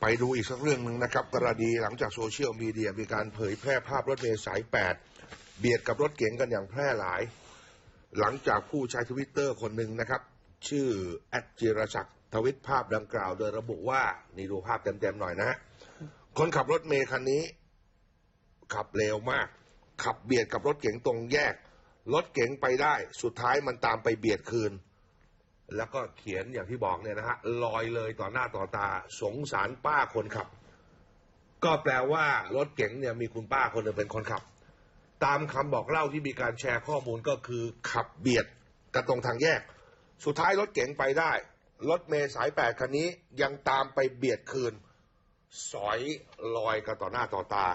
ไปดูอีกสักเรื่องหนึ่งนะครับ กรณีหลังจากโซเชียลมีเดียมีการเผยแพร่ภาพรถเมล์สาย 8 เบียดกับรถเก๋งกันอย่างแพร่หลาย หลังจากผู้ใช้ทวิตเตอร์คนหนึ่งนะครับ ชื่อแอดจิรศักดิ์ทวิตภาพดังกล่าว โดยระบุว่า นี่ดูภาพเต็มๆหน่อยนะ คนขับรถเมล์คันนี้ ขับเร็วมาก ขับเบียดกับรถเก๋งตรงแยก รถเก๋งไปได้ สุดท้ายมันตามไปเบียดคืน แล้วก็เขียนอย่างที่บอกเนี่ยนะฮะลอยเลยต่อหน้าต่อตาสงสารป้าคนขับ ก็แปลว่ารถเก๋งเนี่ยมีคุณป้าคนหนึ่งเป็นคนขับ ตามคำบอกเล่าที่มีการแชร์ข้อมูลก็คือขับเบียดกันตรงทางแยก สุดท้ายรถเก๋งไปได้ รถเมย์สายแปดคันนี้ยังตามไปเบียดคืน สอยลอยกันต่อหน้าต่อตา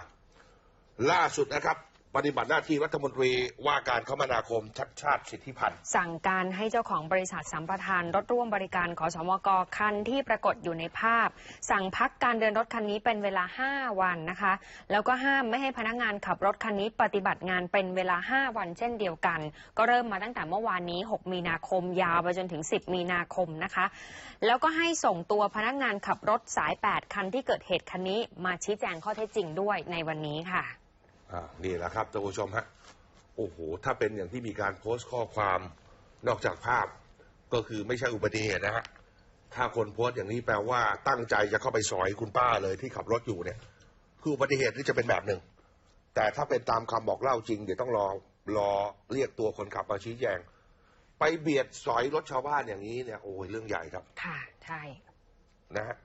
ล่าสุดนะครับ ปฏิบัติหน้าที่รัฐมนตรีว่าการคมนาคมชัดชาติสิทธิพันธ์สั่งการให้เจ้าของบริษัทสัมปทานรถร่วมบริการขอสมกคันที่ปรากฏอยู่ในภาพ สั่งพักการเดินรถคันนี้เป็นเวลา 5 วันนะคะ แล้วก็ห้ามไม่ให้พนักงานขับรถคันนี้ปฏิบัติงานเป็นเวลา 5 วันเช่นเดียวกัน ก็เริ่มมาตั้งแต่เมื่อวานนี้ 6 มีนาคมยาวไปจนถึง 10 มีนาคมนะคะ แล้วก็ให้ส่งตัวพนักงานขับรถสาย 8 คันที่เกิดเหตุคันนี้มาชี้แจงข้อเท็จจริงด้วยในวันนี้ค่ะ อ่านี่แหละครับท่านผู้ชมฮะโอ้โหถ้าเป็นอย่างที่มีการโพสต์ข้อความนอกจากภาพก็คือไม่ใช่อุบัติเหตุนะฮะถ้าคนโพสต์อย่างนี้แปลว่าตั้งใจจะเข้าไปสอยคุณป้าเลยที่ขับรถอยู่เนี่ย คืออุบัติเหตุนี่จะเป็นแบบหนึ่ง แต่ถ้าเป็นตามคำบอกเล่าจริง เดี๋ยวต้องรอรอเรียกตัวคนขับมาชี้แจง ไปเบียดสอยรถชาวบ้านอย่างนี้เนี่ยโอ้ยเรื่องใหญ่ครับ ค่ะ ใช่ นะฮะ